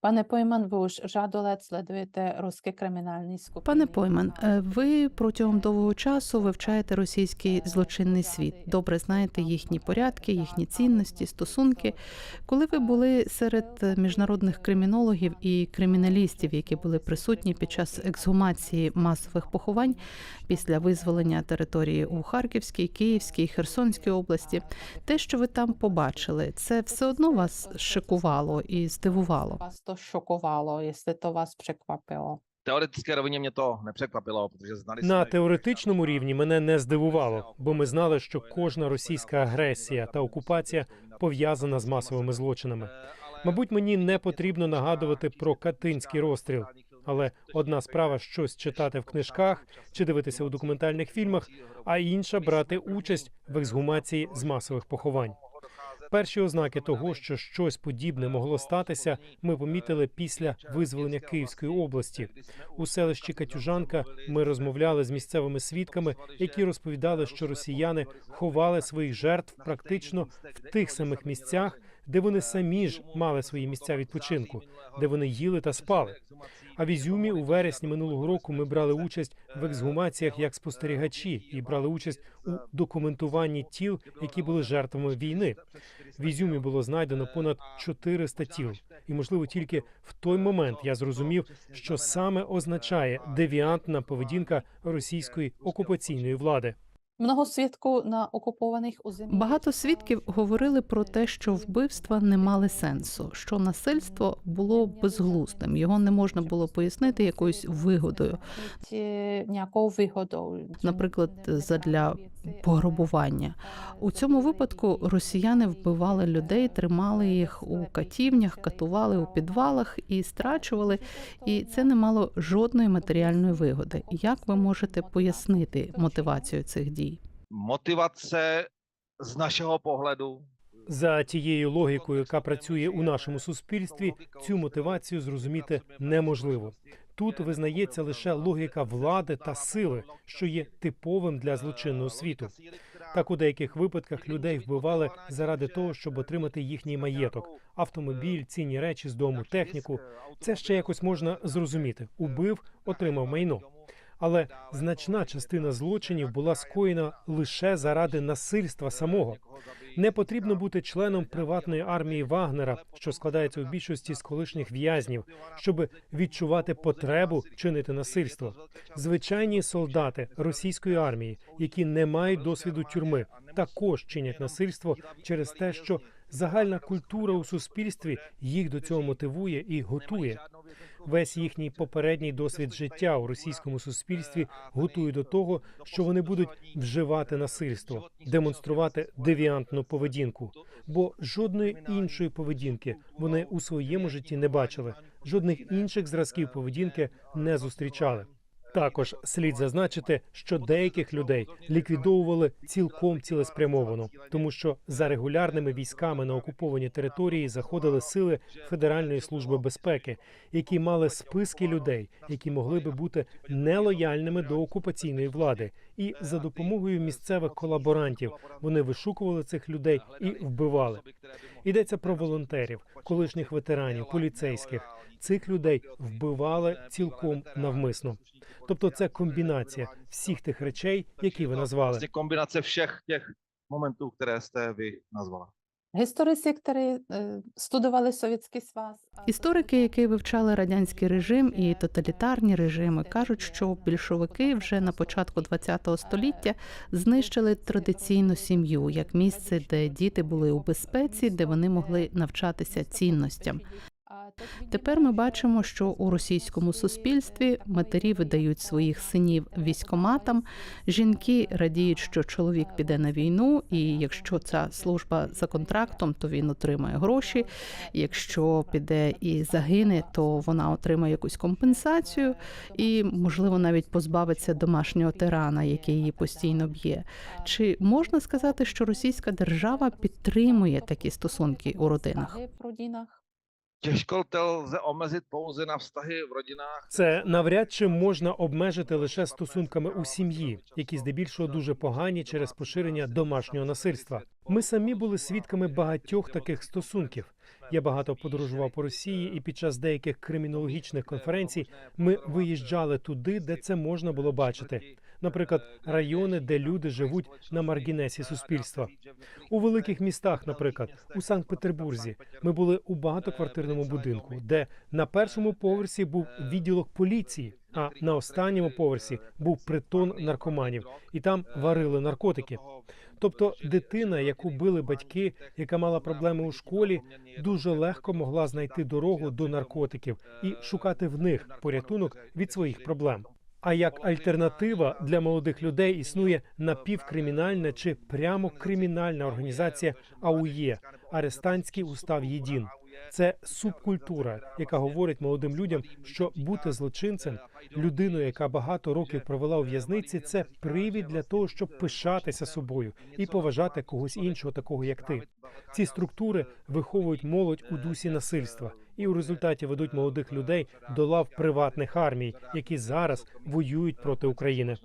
Пане Пойман, ви ж жадо лет следуєте руські кримінальні скупини. Пане Пойман, е, ви протягом довгого часу вивчаєте російський злочинний світ. Добре знаєте їхні порядки, їхні цінності, стосунки. Коли ви були серед е, міжнародних кримінологів і криміналістів, які були присутні під час ексгумації масових поховань після визволення території у Харківській, Київській, Херсонській області, те, що ви там побачили, це все одно вас шокувало і здивувало. То шокувало, якщо то вас překvapilo. teoretické rovině mě to nepřekvapilo, protože znali На теоретичному рівні мене не здивувало, бо ми знали, що кожна російська агресія та окупація пов'язана з масовими злочинами. Мабуть, мені не потрібно нагадувати про катинський розстріл. Але одна справа щось читати в книжках чи дивитися у документальних фільмах, а інша брати участь в ексгумації з масових поховань. Перші ознаки того, що щось подібне могло статися, ми помітили після визволення Київської області. У селищі Катюжанка ми розмовляли з місцевими свідками, які розповідали, що росіяни ховали своїх жертв практично в тих самих місцях, де вони самі ж мали свої місця відпочинку, де вони їли та спали. А в Ізюмі у вересні минулого року ми брали участь в ексгумаціях як спостерігачі і брали участь у документуванні тіл, які були жертвами війни. В Ізюмі було знайдено понад 400 тіл, і можливо тільки в той момент я зрозумів, що саме означає девіантна поведінка російської окупаційної влади. Много свідку на окупованих уземлях. Багато свідків говорили про те, що вбивства не мали сенсу, що насильство було безглуздим, його не можна було пояснити якоюсь вигодою, Ніякою вигодою. наприклад, задля пограбування. У цьому випадку росіяни вбивали людей, тримали їх у катівнях, катували у підвалах і страчували, і це не мало жодної матеріальної вигоди. Як ви можете пояснити мотивацію цих дій? Motivace z našeho pohledu За тією логікою, яка працює у нашому суспільстві, цю мотивацію зрозуміти неможливо. Тут визнається лише логіка влади та сили, що є типовим для злочинного світу. Так у деяких випадках людей вбивали заради того, щоб отримати їхній маєток, автомобіль, цінні речі з дому, техніку. Це ще якось можна зрозуміти. Убив, отримав майно. Але значна частина злочинів була скоєна лише заради насильства самого. Не потрібно бути членом приватної армії Вагнера, що складається в більшості з колишніх в'язнів, щоб відчувати потребу чинити насильство. Звичайні солдати російської армії, які не мають досвіду тюрми, також чинять насильство через те, що загальна культура у суспільстві їх до цього мотивує і готує. Весь їхній попередній досвід життя у російському суспільстві готує до того, що вони будуть вживати насильство, демонструвати девіантну поведінку. Бо жодної іншої поведінки вони у своєму житті не бачили, жодних інших зразків поведінки не зустрічали. Також слід зазначити, що деяких людей ліквідовували цілком цілеспрямовано, тому що за регулярними військами на окуповані території заходили сили Федеральної служби безпеки, які мали списки людей, які могли би бути нелояльними до окупаційної влади, і за допомогою місцевих колаборантів вони вишукували цих людей і вбивали. Йдеться про волонтерів, колишніх ветеранів, поліцейських. Цих людей вбивали цілком навмисно. Тобто, це комбінація всіх тих речей, які ви назвали. Це комбінація всіх тих моментів, які ви vy які е, студували Совєтський свас. Історики, які вивчали радянський режим і тоталітарні режими, кажуть, що більшовики вже на початку ХХ століття знищили традиційну сім'ю як місце, де діти були у безпеці, де вони могли навчатися цінностям. Тепер ми бачимо, що у російському суспільстві матері видають своїх синів військоматам. Жінки радіють, що чоловік піде на війну, і якщо ця служба за контрактом, то він отримає гроші. Якщо піде і загине, то вона отримає якусь компенсацію і, можливо, навіть позбавиться домашнього тирана, який її постійно б'є. Чи можна сказати, що російська держава підтримує такі стосунки у родинах? В родинах. Těžko to lze omezit pouze na vztahy v rodinách. Це навряд чи можна обмежити лише стосунками у сім'ї, які здебільшого дуже погані через поширення домашнього насильства. Ми самі були свідками багатьох таких стосунків. Я багато подорожував по Росії, і під час деяких кримінологічних конференцій ми виїжджали туди, де це можна було бачити. Наприклад, райони, де люди живуть на маргінесі суспільства. У великих містах, наприклад, у Санкт-Петербурзі, ми були у багатоквартирному будинку, де на першому поверсі був відділок поліції, а на останньому поверсі був притон наркоманів, і там варили наркотики. Тобто, дитина, яку били батьки, яка мала проблеми у школі, дуже легко могла знайти дорогу до наркотиків і шукати в них порятунок від своїх проблем. А як альтернатива для молодих людей існує напівкримінальна чи прямо кримінальна організація АУЄ Арестантський устав ЄДІН. Це субкультура, яка говорить молодим людям, що бути злочинцем, людиною, яка багато років провела у в'язниці, це привід для того, щоб пишатися собою і поважати когось іншого, такого як ти. Ці структури виховують молодь у дусі насильства і у результаті ведуть молодих людей до лав приватних армій, які зараз воюють проти України.